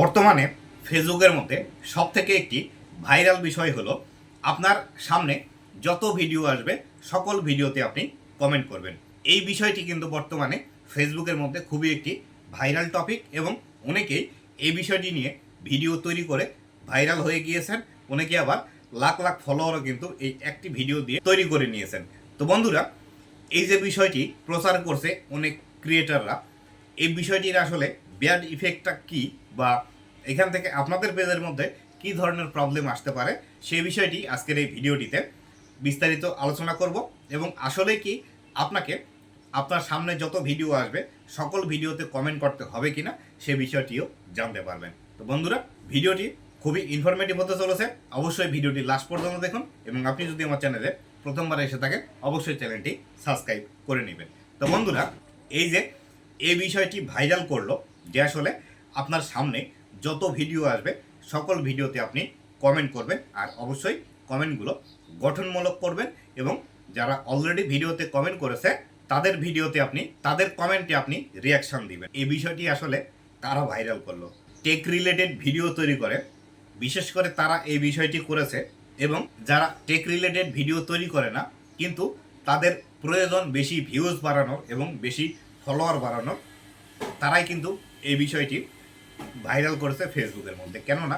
বর্তমানে ফেসবুকের মধ্যে সব থেকে একটি ভাইরাল বিষয় হলো আপনার সামনে যত ভিডিও আসবে, সকল ভিডিওতে আপনি কমেন্ট করবেন। এই বিষয়টি কিন্তু বর্তমানে ফেসবুকের মধ্যে খুবই একটি ভাইরাল টপিক এবং অনেকেই এই বিষয়টি নিয়ে ভিডিও তৈরি করে ভাইরাল হয়ে গিয়েছেন। অনেকে আবার লাখ লাখ ফলোয়ারও কিন্তু এই একটি ভিডিও দিয়ে তৈরি করে নিয়েছেন। তো বন্ধুরা, এই যে বিষয়টি প্রচার করছে অনেক ক্রিয়েটাররা এই বিষয়টির আসলে ব্যাড ইফেক্টটা কি বা এখান থেকে আপনাদের পেজের মধ্যে কি ধরনের প্রবলেম আসতে পারে, সেই বিষয়টি আজকের এই ভিডিওটিতে বিস্তারিত আলোচনা করব এবং আসলে কি আপনাকে আপনার সামনে যত ভিডিও আসবে, সকল ভিডিওতে কমেন্ট করতে হবে কিনা, সে বিষয়টিও জানতে পারবেন। তো বন্ধুরা, ভিডিওটি খুবই ইনফরমেটিভ হতে চলেছে। অবশ্যই ভিডিওটি লাস্ট পর্যন্ত দেখুন এবং আপনি যদি আমার চ্যানেলে প্রথমবার এসে থাকেন, অবশ্যই চ্যানেলটি সাবস্ক্রাইব করে নেবেন। তো বন্ধুরা, এই যে, এই বিষয়টি ভাইরাল করল যে আসলে আপনার সামনে যত ভিডিও আসবে, সকল ভিডিওতে আপনি কমেন্ট করবেন আর অবশ্যই কমেন্টগুলো গঠনমূলক করবেন এবং যারা অলরেডি ভিডিওতে কমেন্ট করেছে, তাদের ভিডিওতে আপনি, তাদের কমেন্টে আপনি রিয়াকশান দিবেন। এই বিষয়টি আসলে তারা ভাইরাল করল? টেক রিলেটেড ভিডিও তৈরি করে, বিশেষ করে তারা এই বিষয়টি করেছে এবং যারা টেক রিলেটেড ভিডিও তৈরি করে না, কিন্তু তাদের প্রয়োজন বেশি ভিউজ বাড়ানোর এবং বেশি ফলোয়ার বাড়ানোর, তারাই কিন্তু এই বিষয়টি ভাইরাল করেছে ফেসবুকের মধ্যে। কেননা,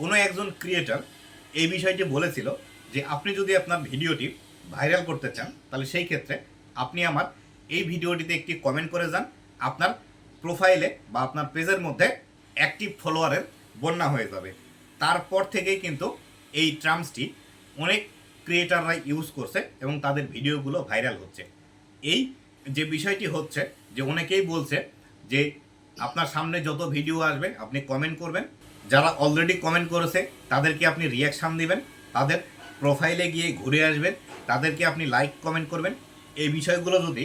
কোনো একজন ক্রিয়েটার এই বিষয়টি বলেছিল যে, আপনি যদি আপনার ভিডিওটি ভাইরাল করতে চান, তাহলে সেই ক্ষেত্রে আপনি আমার এই ভিডিওটিতে একটি কমেন্ট করে যান। আপনার প্রোফাইলে বা আপনার পেজের মধ্যে অ্যাক্টিভ ফলোয়ারের বন্যা হয়ে যাবে। তারপর থেকেই কিন্তু এই ট্রাম্পসটি অনেক ক্রিয়েটাররা ইউজ করছে এবং তাদের ভিডিওগুলো ভাইরাল হচ্ছে। এই যে বিষয়টি হচ্ছে যে, অনেকেই বলছে যে আপনার সামনে যত ভিডিও আসবে, আপনি কমেন্ট করবেন। যারা অলরেডি কমেন্ট করেছে, তাদেরকে আপনি রিয়াকশান দিবেন। তাদের প্রোফাইলে গিয়ে ঘুরে আসবেন। তাদেরকে আপনি লাইক কমেন্ট করবেন। এই বিষয়গুলো যদি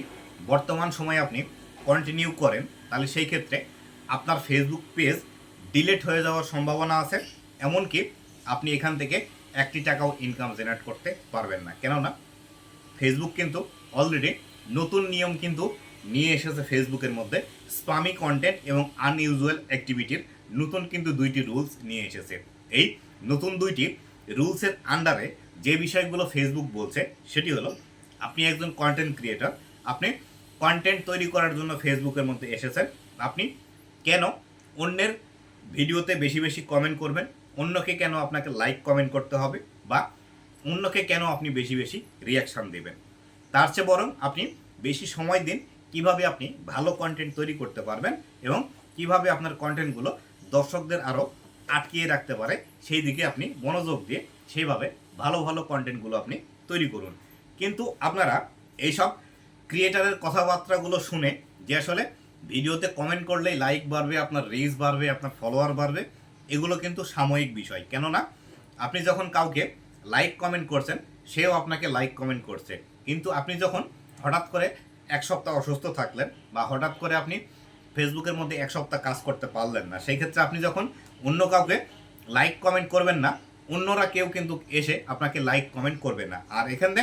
বর্তমান সময়ে আপনি কন্টিনিউ করেন, তাহলে সেই ক্ষেত্রে আপনার ফেসবুক পেজ ডিলেট হয়ে যাওয়ার সম্ভাবনা আছে। এমনকি আপনি এখান থেকে একটি টাকাও ইনকাম জেনারেট করতে পারবেন না। কেননা ফেসবুক কিন্তু অলরেডি নতুন নিয়ম কিন্তু নিয়ে এসেছে ফেসবুকের মধ্যে স্পামি কন্টেন্ট এবং আনইউজুয়াল অ্যাক্টিভিটির নতুন কিন্তু দুইটি রুলস নিয়ে এসেছে। এই নতুন দুইটি রুলসের আন্ডারে যে বিষয়গুলো ফেসবুক বলছে, সেটি হলো আপনি একজন কন্টেন্ট ক্রিয়েটর আপনি কন্টেন্ট তৈরি করার জন্য ফেসবুকের মধ্যে এসেছেন, আপনি কেন অন্যের ভিডিওতে বেশি বেশি কমেন্ট করবেন, অন্যকে কেন আপনাকে লাইক কমেন্ট করতে হবে বা অন্যকে কেন আপনি বেশি বেশি রিয়াকশান দেবেন। তার চেয়ে বরং আপনি বেশি সময় দিন কীভাবে আপনি ভালো কন্টেন্ট তৈরি করতে পারবেন এবং কীভাবে আপনার কন্টেন্টগুলো দর্শকদের আরও আটকিয়ে রাখতে পারে, সেই দিকে আপনি মনোযোগ দিয়ে সেইভাবে ভালো ভালো কন্টেন্টগুলো আপনি তৈরি করুন। কিন্তু আপনারা এইসব ক্রিয়েটারের কথাবার্তাগুলো শুনে যে আসলে ভিডিওতে কমেন্ট করলেই লাইক বাড়বে, আপনার রিচ বাড়বে, আপনার ফলোয়ার বাড়বে, এগুলো কিন্তু সাময়িক বিষয়। কেননা আপনি যখন কাউকে লাইক কমেন্ট করছেন, সেও আপনাকে লাইক কমেন্ট করছে। কিন্তু আপনি যখন হঠাৎ করে এক সপ্তাহ অসুস্থ থাকলেন বা হঠাৎ করে আপনি ফেসবুকের মধ্যে এক সপ্তাহ কাজ করতে পারলেন না সেই ক্ষেত্রে আপনি যখন অন্য কাউকে লাইক কমেন্ট করবেন না, অন্যরা কেউ কিন্তু এসে আপনাকে লাইক কমেন্ট করবে না। আর এখানে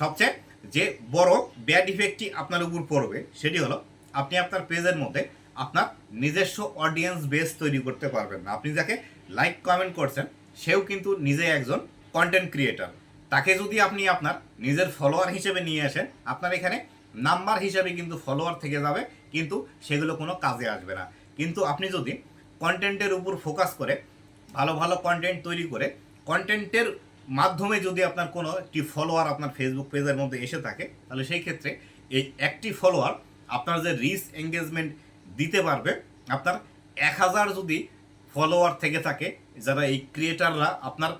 সবচেয়ে যে বড় ব্যাড ইফেক্টটি আপনার উপর পড়বে, সেটি হলো আপনি আপনার পেজের মধ্যে আপনার নিজস্ব অডিয়েন্স বেস তৈরি করতে পারবেন না। আপনি যাকে লাইক কমেন্ট করছেন, সেও কিন্তু নিজে একজন কন্টেন্ট ক্রিয়েটর তাকে যদি আপনি আপনার নিজের ফলোয়ার হিসেবে নিয়ে আসেন, আপনার এখানে নাম্বার হিসেবে কিন্তু ফলোয়ার থেকে যাবে, কিন্তু সেগুলো কোনো কাজে আসবে না। কিন্তু আপনি যদি কন্টেন্টের উপর ফোকাস করে, ভালো ভালো কন্টেন্ট তৈরি করে কন্টেন্টের মাধ্যমে যদি আপনার কোনো একটি ফলোয়ার আপনার ফেসবুক পেজের মধ্যে এসে থাকে, তাহলে সেই ক্ষেত্রে এই একটি ফলোয়ার আপনার যে রিচ এঙ্গেজমেন্ট দিতে পারবে, আপনার এক হাজার যদি ফলোয়ার থেকে থাকে, যারা এই ক্রিয়েটাররা আপনার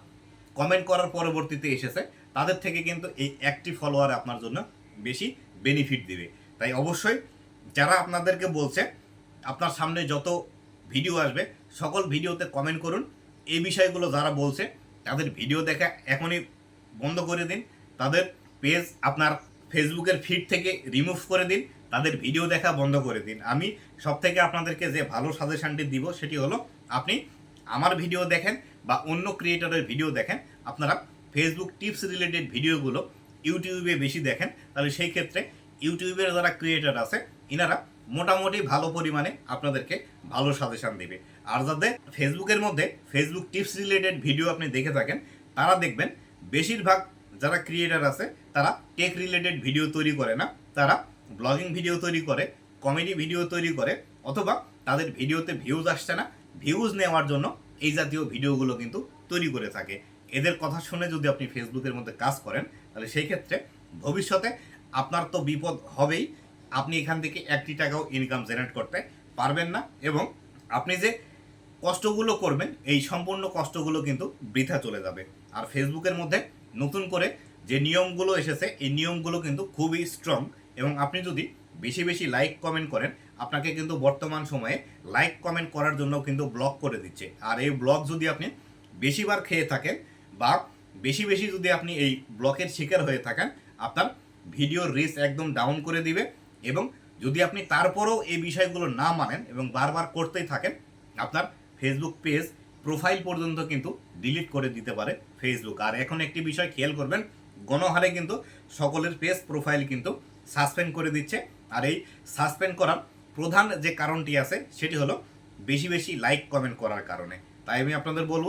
কমেন্ট করার পরবর্তীতে এসেছে, তাদের থেকে কিন্তু এই একটি ফলোয়ার আপনার জন্য বেশি বেনিফিট দেবে। তাই অবশ্যই যারা আপনাদেরকে বলছে, আপনার সামনে যত ভিডিও আসবে, সকল ভিডিওতে কমেন্ট করুন। এই বিষয়গুলো যারা বলছে, তাদের ভিডিও দেখা এখনই বন্ধ করে দিন। তাদের পেজ আপনার ফেসবুকের ফিড থেকে রিমুভ করে দিন। তাদের ভিডিও দেখা বন্ধ করে দিন। আমি সব থেকে আপনাদেরকে যে ভালো সাজেশানটি দিব, সেটি হলো আপনি আমার ভিডিও দেখেন বা অন্য ক্রিয়েটরের ভিডিও দেখেন। আপনারা ফেসবুক টিপস রিলেটেড ভিডিওগুলো ইউটিউবে বেশি দেখেন, তাহলে সেই ক্ষেত্রে ইউটিউবের যারা ক্রিয়েটার আছে, ইনারা মোটামুটি ভালো পরিমাণে আপনাদেরকে ভালো সাজেশন দেবে। আর যাদের ফেসবুকের মধ্যে ফেসবুক টিপস রিলেটেড ভিডিও আপনি দেখে থাকেন, তারা দেখবেন বেশিরভাগ যারা ক্রিয়েটার আছে, তারা টেক রিলেটেড ভিডিও তৈরি করে না। তারা ব্লগিং ভিডিও তৈরি করে কমেডি ভিডিও তৈরি করে, অথবা তাদের ভিডিওতে ভিউজ আসছে না ভিউজ নেওয়ার জন্য এই জাতীয় ভিডিওগুলো কিন্তু তৈরি করে থাকে। এদের কথা শুনে যদি আপনি ফেসবুকের মধ্যে কাজ করেন তাহলে সেই ক্ষেত্রে ভবিষ্যতে আপনার তো বিপদ হবেই। আপনি এখান থেকে একটি টাকাও ইনকাম জেনারেট করতে পারবেন না এবং আপনি যে কষ্টগুলো করবেন, এই সম্পূর্ণ কষ্টগুলো কিন্তু বৃথা চলে যাবে। আর ফেসবুকের মধ্যে নতুন করে যে নিয়মগুলো এসেছে, এই নিয়মগুলো কিন্তু খুবই স্ট্রং এবং আপনি যদি বেশি বেশি লাইক কমেন্ট করেন, আপনাকে কিন্তু বর্তমান সময়ে লাইক কমেন্ট করার জন্য কিন্তু ব্লক করে দিচ্ছে। আর এই ব্লক যদি আপনি বেশিবার খেয়ে থাকেন বা বেশি বেশি যদি আপনি এই ব্লকের শিকার হয়ে থাকেন, আপনার ভিডিওর রিচ একদম ডাউন করে দিবে এবং যদি আপনি তারপরেও এই বিষয়গুলো না মানেন এবং বারবার করতেই থাকেন, আপনার ফেসবুক পেজ প্রোফাইল পর্যন্ত কিন্তু ডিলিট করে দিতে পারে ফেসবুক আর এখন একটি বিষয় খেয়াল করবেন, গণহারে কিন্তু সকলের পেজ প্রোফাইল কিন্তু সাসপেন্ড করে দিচ্ছে। আর এই সাসপেন্ড করার প্রধান যে কারণটি আছে, সেটি হলো বেশি বেশি লাইক কমেন্ট করার কারণে। তাই আমি আপনাদের বলব,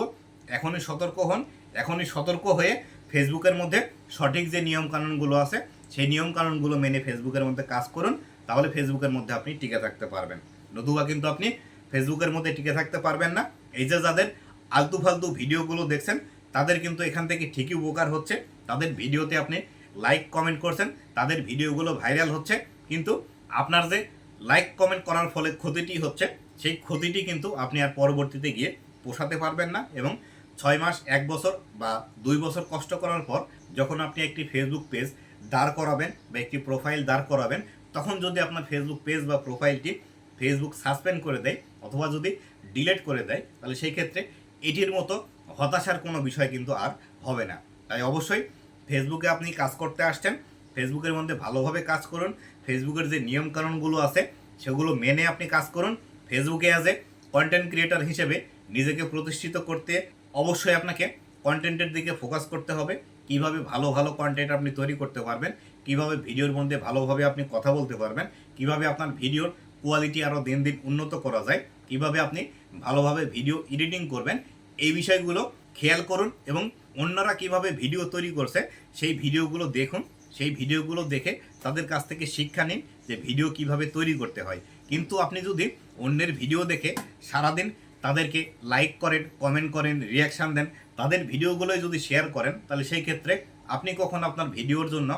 এখনই সতর্ক হন এখনই সতর্ক হয়ে ফেসবুকের মধ্যে সঠিক যে নিয়মকানুনগুলো আছে, সেই নিয়মকানুনগুলো মেনে ফেসবুকের মধ্যে কাজ করুন, তাহলে ফেসবুকের মধ্যে আপনি টিকে থাকতে পারবেন। নতুবা কিন্তু আপনি ফেসবুকের মধ্যে টিকে থাকতে পারবেন না। এই যে যাদের আলতু ফালতু ভিডিওগুলো দেখছেন, তাদের কিন্তু এখান থেকে ঠিকই উপকার হচ্ছে। তাদের ভিডিওতে আপনি লাইক, কমেন্ট করছেন, তাদের ভিডিওগুলো ভাইরাল হচ্ছে। কিন্তু আপনার যে লাইক, কমেন্ট করার ফলে ক্ষতিটি হচ্ছে, সেই ক্ষতিটি কিন্তু আপনি আর পরবর্তীতে গিয়ে পোষাতে পারবেন না এবং ছয় মাস, এক বছর বা দুই বছর কষ্ট করার পর যখন আপনি একটি ফেসবুক পেজ দাঁড় করাবেন বা একটি প্রোফাইল দাঁড় করাবেন, তখন যদি আপনার ফেসবুক পেজ বা প্রোফাইলটি ফেসবুক সাসপেন্ড করে দেয় অথবা যদি ডিলেট করে দেয়, তাহলে সেই ক্ষেত্রে এটির মতো হতাশার কোনো বিষয় কিন্তু আর হবে না। তাই অবশ্যই ফেসবুকে আপনি কাজ করতে আসছেন ফেসবুকের মধ্যে ভালোভাবে কাজ করুন ফেসবুকের যে নিয়মকানুনগুলো আছে সেগুলো মেনে আপনি কাজ করুন ফেসবুকে অ্যাজ এ কন্টেন্ট ক্রিয়েটার হিসেবে নিজেকে প্রতিষ্ঠিত করতে অবশ্যই আপনাকে কন্টেন্টের দিকে ফোকাস করতে হবে। কীভাবে ভালো ভালো কন্টেন্ট আপনি তৈরি করতে পারবেন, কীভাবে ভিডিওর মধ্যে ভালোভাবে আপনি কথা বলতে পারবেন, কীভাবে আপনার ভিডিওর কোয়ালিটি আরও দিন দিন উন্নত করা যায়, কীভাবে আপনি ভালোভাবে ভিডিও এডিটিং করবেন, এই বিষয়গুলো খেয়াল করুন এবং অন্যরা কীভাবে ভিডিও তৈরি করছে, সেই ভিডিওগুলো দেখুন। সেই ভিডিওগুলো দেখে তাদের কাছ থেকে শিক্ষা নিন যে ভিডিও কীভাবে তৈরি করতে হয়। কিন্তু আপনি যদি অন্যের ভিডিও দেখে সারাদিন তাদেরকে লাইক করেন কমেন্ট করেন রিয়াকশান দেন। তাদের ভিডিওগুলোই যদি শেয়ার করেন, তাহলে সেই ক্ষেত্রে আপনি কখন আপনার ভিডিওর জন্য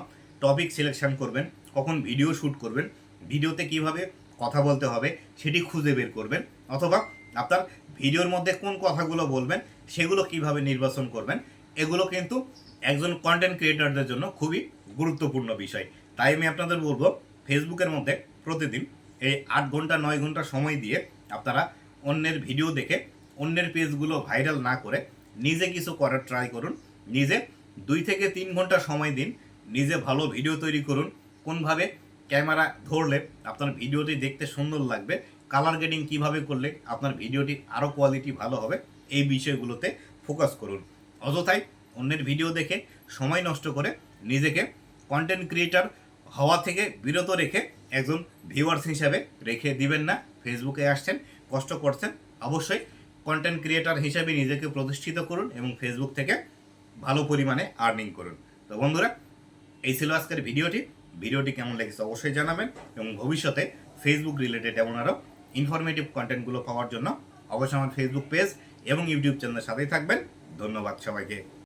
টপিক সিলেকশন করবেন, কখন ভিডিও শ্যুট করবেন ভিডিওতে কীভাবে কথা বলতে হবে, সেটি খুঁজে বের করবেন, অথবা আপনার ভিডিওর মধ্যে কোন কথাগুলো বলবেন, সেগুলো কীভাবে নির্বাচন করবেন, এগুলো কিন্তু একজন কন্টেন্ট ক্রিয়েটরদের জন্য খুবই গুরুত্বপূর্ণ বিষয়। তাই আমি আপনাদের বলব ফেসবুকের মধ্যে প্রতিদিন এই আট ঘণ্টা, নয় ঘণ্টা সময় দিয়ে আপনারা অন্যের ভিডিও দেখে, অন্যের পেজগুলো ভাইরাল না করে নিজে কিছু করার ট্রাই করুন। নিজে দুই থেকে তিন ঘণ্টা সময় দিন, নিজে ভালো ভিডিও তৈরি করুন। কোনভাবে? ক্যামেরা ধরলে আপনার ভিডিওটি দেখতে সুন্দর লাগবে। কালার গ্রেডিং কীভাবে করলে আপনার ভিডিওটি আরও কোয়ালিটি ভালো হবে, এই বিষয়গুলোতে ফোকাস করুন। অযথাই অন্যের ভিডিও দেখে সময় নষ্ট করে নিজেকে কন্টেন্ট ক্রিয়েটার হওয়া থেকে বিরত রেখে একজন ভিউয়ার্স হিসাবে রেখে দিবেন না। ফেসবুকে আসছেন কষ্ট করছেন, অবশ্যই কন্টেন্ট ক্রিয়েটার হিসেবে নিজেকে প্রতিষ্ঠিত করুন এবং ফেসবুক থেকে ভালো পরিমাণে আর্নিং করুন। তো বন্ধুরা, এই ছিল আজকের ভিডিওটি। ভিডিওটি কেমন লেগেছে অবশ্যই জানাবেন এবং ভবিষ্যতে ফেসবুক রিলেটেড এমন আরও ইনফরমেটিভ কন্টেন্টগুলো পাওয়ার জন্য অবশ্যই আমার ফেসবুক পেজ এবং ইউটিউব চ্যানেলের সাথেই থাকবেন। ধন্যবাদ সবাইকে।